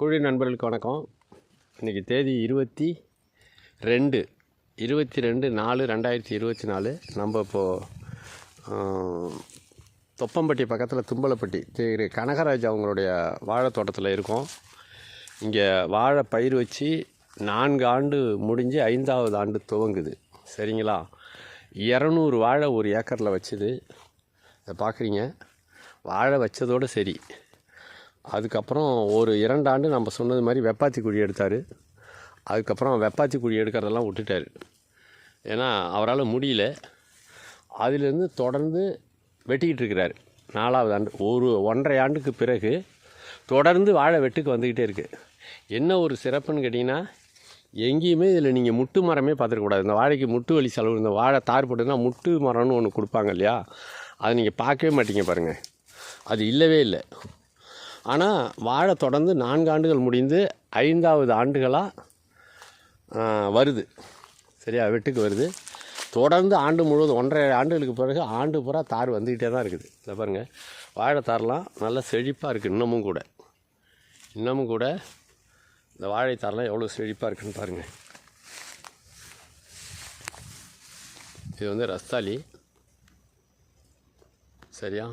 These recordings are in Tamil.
குழு நண்பர்களுக்கு வணக்கம். இன்றைக்கி தேதி இருபத்தி ரெண்டு இருபத்தி ரெண்டு நாலு ரெண்டாயிரத்தி இருபத்தி நாலு. நம்ம இப்போது தொப்பம்பட்டி பக்கத்தில் தும்பலப்பட்டி திரு கனகராஜ் அவங்களுடைய வாழை தோட்டத்தில் இருக்கோம். இங்கே வாழை பயிர் வச்சு நான்கு ஆண்டு முடிஞ்சு ஐந்தாவது ஆண்டு துவங்குது. சரிங்களா? இரநூறு வாழை ஒரு ஏக்கரில் வச்சுது. இதை பார்க்குறீங்க வாழை வச்சதோடு சரி. அதுக்கப்புறம் ஒரு இரண்டு ஆண்டு நம்ம சொன்னது மாதிரி வெப்பாத்தி குழி எடுத்தார். அதுக்கப்புறம் வெப்பாத்தி குழி எடுக்கிறதெல்லாம் விட்டுட்டார். ஏன்னா அவரால் முடியல. அதிலேருந்து தொடர்ந்து வெட்டிக்கிட்டு இருக்கிறார். நாலாவது ஆண்டு ஒரு ஒன்றரை ஆண்டுக்கு பிறகு தொடர்ந்து வாழை வெட்டுக்கு வந்துக்கிட்டே இருக்குது என்ன ஒரு சிறப்புன்னு கேட்டிங்கன்னா எங்கேயுமே இதில் நீங்கள் முட்டு மரமே பார்த்துருக்கக்கூடாது. இந்த வாழைக்கு முட்டு வலி செலவு இந்த வாழை தார் போட்டுன்னா முட்டு மரம்னு ஒன்று கொடுப்பாங்க இல்லையா? அதை நீங்கள் பார்க்கவே மாட்டீங்க பாருங்கள் அது இல்லவே இல்லை. ஆனால் வாழை தொடர்ந்து நான்கு ஆண்டுகள் முடிந்து ஐந்தாவது ஆண்டுகளாக வருது. சரியா வெட்டுக்கு வருது. தொடர்ந்து ஆண்டு முழுவதும் ஒன்றரை ஆண்டுகளுக்கு பிறகு ஆண்டு பூரா தார் வந்துக்கிட்டே தான் இருக்குது. இதை பாருங்கள் வாழைத்தாரெலாம் நல்லா செழிப்பாக இருக்குது இன்னமும் கூட. இன்னமும் கூட இந்த வாழைத்தாரெலாம் எவ்வளோ செழிப்பாக இருக்குன்னு பாருங்கள் இது வந்து ரஸ்தாலி சரியா?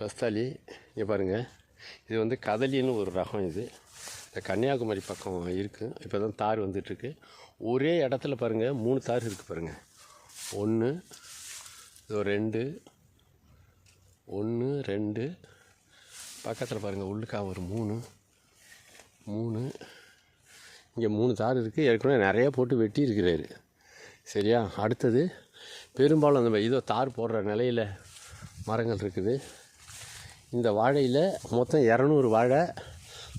ரஸ்தாலி இங்கே பாருங்கள் இது வந்து கதலின்னு ஒரு ரகம் இது. இந்த கன்னியாகுமரி பக்கம் இருக்குது இப்போ தான் தார் வந்துட்டுருக்கு. ஒரே இடத்துல பாருங்கள் மூணு தார் இருக்குது பாருங்கள் ஒன்று இதோ ரெண்டு ஒன்று ரெண்டு. பக்கத்தில் பாருங்கள் உள்ளுக்கா ஒரு மூணு மூணு. இங்கே மூணு தார் இருக்குது ஏற்கனவே நிறைய போட்டு வெட்டி இருக்கிறாரு சரியா? அடுத்தது பெரும்பாலும் அந்த இதோ தார் போடுற நிலையில் மரங்கள் இருக்குது. இந்த வாழையில் மொத்தம் இரநூறு வாழை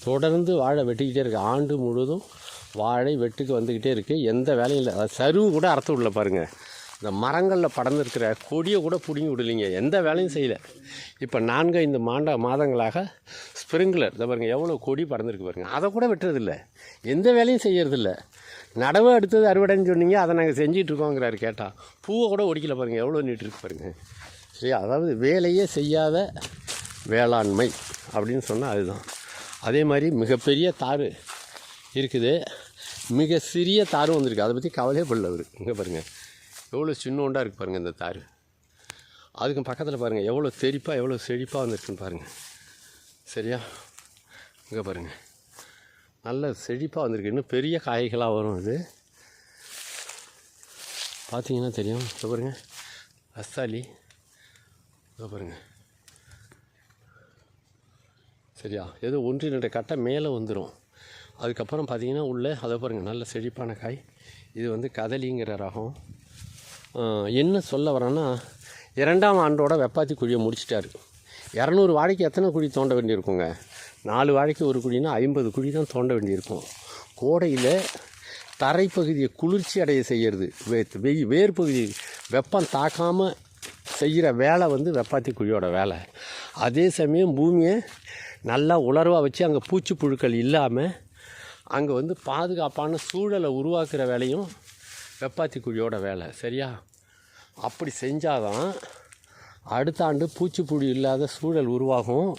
தொடர்ந்து வாழை வெட்டிக்கிட்டே இருக்குது ஆண்டு முழுவதும் வாழை வெட்டுக்கு வந்துக்கிட்டே இருக்குது எந்த வேலையும் இல்லை. சருவு கூட அறுத்து விடல பாருங்கள் இந்த மரங்களில் படர்ந்துருக்கிற கொடியை கூட பிடுங்கி விடலிங்க. எந்த வேலையும் செய்யலை. இப்போ நான்கு ஐந்து மாண்ட மாதங்களாக ஸ்ப்ரிங்க்லர் இதை பாருங்கள் எவ்வளோ கொடி பறந்துருக்கு பாருங்கள் அதை கூட வெட்டுறதில்ல. எந்த வேலையும் செய்யறதில்ல. நடவு அடுத்தது அறுவடைன்னு சொன்னீங்க. அதை நாங்கள் செஞ்சிட்ருக்கோங்கிறாரு கேட்டால் பூவை கூட ஒடிக்கல பாருங்கள் எவ்வளோ நீட்டிருக்கு பாருங்கள் சரி அதாவது வேலையே செய்யாத வேளாண்மை அப்படின்னு சொன்னால் அதுதான். அதே மாதிரி மிகப்பெரிய தாறு இருக்குது. மிக சிறிய தாரும் வந்திருக்கு. அதை பற்றி கவலையே படல அவர். இங்கே பாருங்கள் எவ்வளோ சின்னோண்டாக இருக்குது பாருங்கள் இந்த தார் அதுக்கும் பக்கத்தில் பாருங்கள் எவ்வளோ தெளிப்பாக எவ்வளோ செழிப்பாக வந்திருக்குன்னு பாருங்கள் சரியா? இங்கே பாருங்கள் நல்ல செழிப்பாக வந்திருக்கு. இன்னும் பெரிய காய்களாக வரும் அது. பார்த்தீங்கன்னா தெரியும். இங்கே பாருங்கள் ரஸ்தாலி இங்கே பாருங்கள் சரியா? ஏதோ ஒன்றினுடைய கட்டை மேலே வந்துடும் அதுக்கப்புறம் பார்த்தீங்கன்னா உள்ளே அதை பாருங்கள் நல்ல செழிப்பான காய். இது வந்து கதலிங்கிற ரகம். என்ன சொல்ல வரேன்னா இரண்டாம் ஆண்டோட வெப்பாத்தி குழியை முடிச்சிட்டாரு. இரநூறு வாழைக்கு எத்தனை குழி தோண்ட வேண்டியிருக்குங்க? நாலு வாழைக்கு ஒரு குழினா ஐம்பது குழி தான் தோண்ட வேண்டியிருக்கும். கோடையில் தரைப்பகுதியை குளிர்ச்சி அடைய செய்கிறது வே வெய் வேர் பகுதி வெப்பம் தாக்காமல் செய்கிற வேலை வந்து வெப்பாத்தி குழியோட வேலை. அதே சமயம் பூமியை நல்லா உலர்வாக வச்சு அங்கே பூச்சி புழுக்கள் இல்லாமல் அங்கே வந்து பாதுகாப்பான சூழலை உருவாக்குற வேலையும் வெப்பாத்தி குழியோட வேலை சரியா? அப்படி செஞ்சாதான் அடுத்த ஆண்டு பூச்சிப்புழு இல்லாத சூழல் உருவாகும்.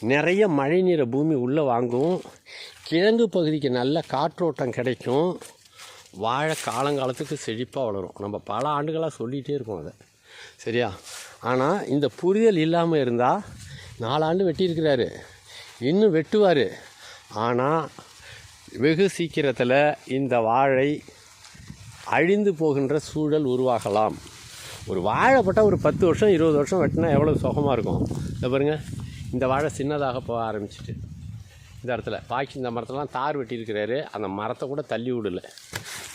நிறைய மழை நீரை பூமி உள்ளே வாங்கும். கிழங்கு பகுதிக்கு நல்ல காற்றோட்டம் கிடைக்கும். வாழை காலங்காலத்துக்கு செழிப்பாக வளரும். நம்ம பல ஆண்டுகளாக சொல்லிகிட்டே இருக்கோம் அதை சரியா? ஆனால் இந்த புரிதல் இல்லாமல் இருந்தால் நாலாண்டு வெட்டியிருக்கிறாரு. இன்னும் வெட்டுவார். ஆனால் வெகு சீக்கிரத்தில் இந்த வாழை அழிந்து போகின்ற சூழல் உருவாகலாம். ஒரு வாழைப்பட்டால் ஒரு பத்து வருஷம் இருபது வருஷம் வெட்டினா எவ்வளோ சுகமாக இருக்கும். இதை பாருங்கள் இந்த வாழை சின்னதாக போக ஆரம்பிச்சிட்டு இந்த இடத்துல. பாக்கி இந்த மரத்தெல்லாம் தார் வெட்டியிருக்கிறாரு. அந்த மரத்தை கூட தள்ளி விடல.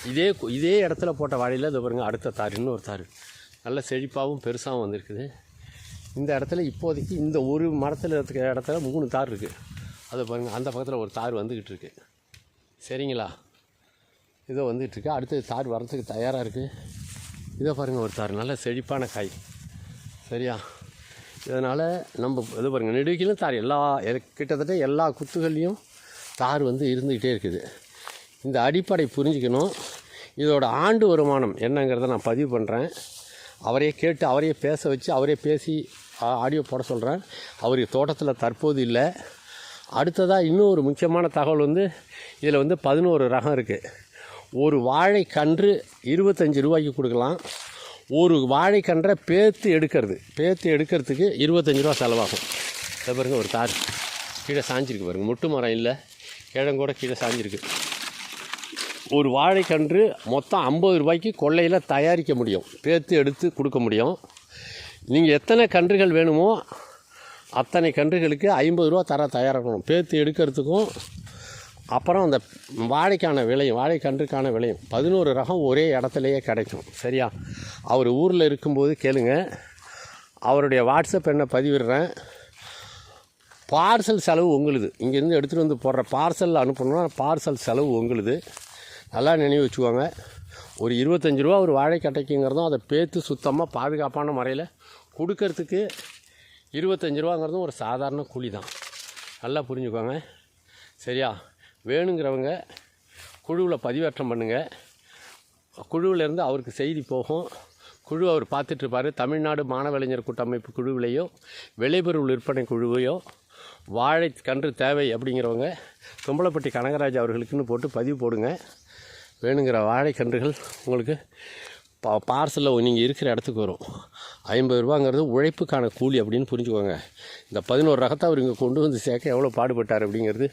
இதே இதே இடத்துல போட்ட வாழையில் இதை பாருங்கள் அடுத்த தார் இன்னொரு தார். நல்ல செழிப்பாகவும் பெருசாகவும் வந்திருக்குது. இந்த இடத்துல இப்போதைக்கு இந்த ஒரு மரத்தில் இருக்கிற இடத்துல மூணு தார் இருக்குது அதை பாருங்கள் அந்த பக்கத்தில் ஒரு தார் வந்துக்கிட்டு இருக்கு. சரிங்களா? இதோ வந்துகிட்ருக்கு அடுத்தது தார் வரத்துக்கு தயாராக இருக்குது இதோ பாருங்கள் ஒரு தார். நல்ல செழிப்பான காய். சரியா? இதனால் நம்ம இது பாருங்கள் நெடுவிக்கிலும் தார். எல்லா கிட்டத்தட்ட எல்லா குத்துகள்லேயும் தார் வந்து இருந்துக்கிட்டே இருக்குது. இந்த அடிப்படை புரிஞ்சுக்கணும். இதோட ஆண்டு வருமானம் என்னங்கிறத நான் பதிவு பண்ணுறேன் அவரே கேட்டு அவரே பேச வச்சு அவரே பேசி ஆடியோ போட சொல்கிறேன் அவர் தோட்டத்தில் தற்போது இல்லை. அடுத்ததாக இன்னும் ஒரு முக்கியமான தகவல் வந்து இதில் வந்து பதினோரு ரகம் இருக்குது ஒரு வாழைக்கன்று இருபத்தஞ்சி ரூபாய்க்கு கொடுக்கலாம். ஒரு வாழைக்கன்றை பேத்து எடுக்கிறது. பேத்து எடுக்கிறதுக்கு இருபத்தஞ்சி ரூபா செலவாகும். இதை பாருங்க ஒரு தார். கீழே சாஞ்சிருக்கு பாருங்கள் முட்டு மரம் இல்லை. கிழங்கூட கீழே சாஞ்சிருக்கு. ஒரு வாழைக்கன்று மொத்தம் ஐம்பது ரூபாய்க்கு கொள்ளையில் தயாரிக்க முடியும். பேத்து எடுத்து கொடுக்க முடியும். நீங்கள் எத்தனை கன்றுகள் வேணுமோ அத்தனை கன்றுகளுக்கு ஐம்பது ரூபா தர தயாராகணும். பேத்து எடுக்கிறதுக்கும் அப்புறம் அந்த வாழைக்கான விலையும் வாழைக்கன்றுக்கான விலையும் பதினோரு ரகம் ஒரே இடத்துலையே கிடைக்கும். சரியா? அவர் ஊரில் இருக்கும்போது கேளுங்க. அவருடைய வாட்ஸ்அப் என்ன பதிவிடுறேன். பார்சல் செலவு உங்களுது. இங்கேருந்து எடுத்துகிட்டு வந்து போடுற பார்சல் அனுப்பணும்னா பார்சல் செலவு உங்களுது. நல்லா நினைவு வச்சுக்கோங்க. ஒரு இருபத்தஞ்சி ரூபா ஒரு வாழைக்கட்டைக்குங்கிறதும் அதை பேத்து சுத்தமாக பாதுகாப்பான முறையில் கொடுக்கறதுக்கு இருபத்தஞ்சி ரூபாங்கிறதும் ஒரு சாதாரண கூலி தான் நல்லா புரிஞ்சுக்கோங்க. சரியா? வேணுங்கிறவங்க குழுவில் பதிவேற்றம் பண்ணுங்கள் குழுவிலேருந்து அவருக்கு செய்தி போகும். குழு அவர் பார்த்துட்ருப்பார். தமிழ்நாடு மாணவலைஞர் கூட்டமைப்பு குழுவிலையோ விளைபொருள் விற்பனை குழுவையோ வாழை கன்று தேவை அப்படிங்கிறவங்க தும்பலப்பட்டி கனகராஜ் அவர்களுக்குன்னு போட்டு பதிவு போடுங்க. வேணுங்கிற வாழைக்கன்றுகள் உங்களுக்கு பா பார்சலில் நீங்கள் இருக்கிற இடத்துக்கு வரும். ஐம்பது ரூபாங்கிறது உழைப்புக்கான கூலி அப்படின்னு புரிஞ்சுக்கோங்க. இந்த பதினோரு ரகத்தை அவர் இங்கே கொண்டு வந்து சேர்க்க எவ்வளோ பாடுபட்டார் அப்படிங்கிறது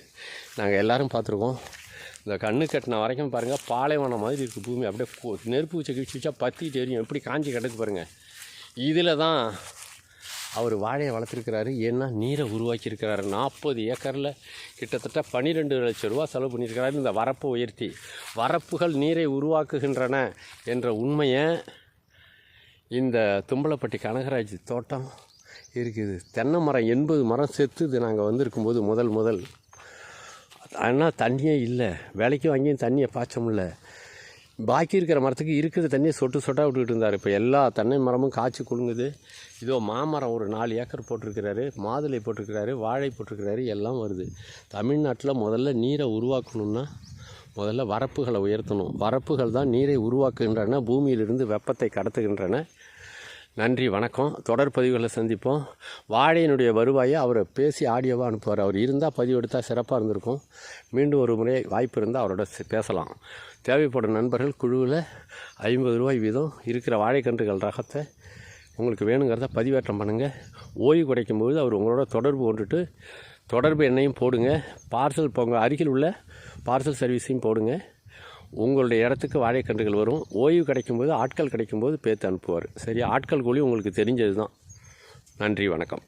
நாங்கள் எல்லாரும் பார்த்துருக்கோம். இந்த கண்ணு கட்டின வரைக்கும் பாருங்கள் பாலைவனம் மாதிரி இருக்குது பூமி. அப்படியே நெருப்பு வச்சு கிழிச்சு வச்சா பற்றி தெரியும். எப்படி காஞ்சி கிடக்கு பாருங்கள் இதில் தான் அவர் வாழையை வளர்த்துருக்கிறாரு. ஏன்னா நீரை உருவாக்கியிருக்கிறாரு. நாற்பது ஏக்கரில் கிட்டத்தட்ட பன்னிரெண்டு லட்சம் ரூபா செலவு பண்ணியிருக்கிறாரு. இந்த வரப்பை உயர்த்தி. வரப்புகள் நீரை உருவாக்குகின்றன என்ற உண்மையை இந்த தும்பலப்பட்டி கனகராஜ் தோட்டம் இருக்குது. தென்னை மரம் எண்பது மரம் செத்துது. நாங்கள் வந்திருக்கும்போது முதல் முதல். ஆனால் தண்ணியே இல்லை. வேலைக்கு வாங்கியும் தண்ணியை பாய்ச்ச பாக்கி இருக்கிற மரத்துக்கு இருக்கிற தண்ணியை சொட்டு சொட்டாக விட்டுக்கிட்டு இருந்தார். இப்போ எல்லா தென்னை மரமும் காய்ச்சி குலுங்குது. இதோ மாமரம் ஒரு நாலு ஏக்கர் போட்டிருக்கிறாரு. மாதுளை போட்டிருக்கிறாரு. வாழை போட்டிருக்கிறாரு. எல்லாம் வருது. தமிழ்நாட்டில் முதல்ல நீரை உருவாக்கணும்னா முதல்ல வரப்புகளை உயர்த்தணும். வரப்புகள் தான் நீரை உருவாக்குகின்றன. பூமியிலிருந்து வெப்பத்தை கடத்துகின்றன. நன்றி வணக்கம். தொடர் பதிவுகளை சந்திப்போம். வாழையினுடைய வருவாயை அவரை பேசி ஆடியோவாக அனுப்புவார். அவர் இருந்தால் பதிவு எடுத்தால் சிறப்பாக இருந்திருக்கும். மீண்டும் ஒரு முறை வாய்ப்பு இருந்தால் அவரோட பேசலாம். தேவைப்படும் நண்பர்கள் குழுவில் ஐம்பது ரூபாய் வீதம் இருக்கிற வாழைக்கன்றுகள் ரகத்தை உங்களுக்கு வேணுங்கிறத பதிவேற்றம் பண்ணுங்கள் ஓய்வு கிடைக்கும்போது அவர் உங்களோட தொடர்பு கொண்டுட்டு தொடர்பு எண்ணையும் போடுங்க. பார்சல் போங்க அருகில் உள்ள பார்சல் சர்வீஸையும் போடுங்க. உங்களுடைய இடத்துக்கு வாழைக்கன்றுகள் வரும். ஓய்வு கிடைக்கும்போது ஆட்கள் கிடைக்கும்போது பேத்து அனுப்புவார். சரி ஆட்கள் கூலி உங்களுக்கு தெரிஞ்சது தான் நன்றி வணக்கம்.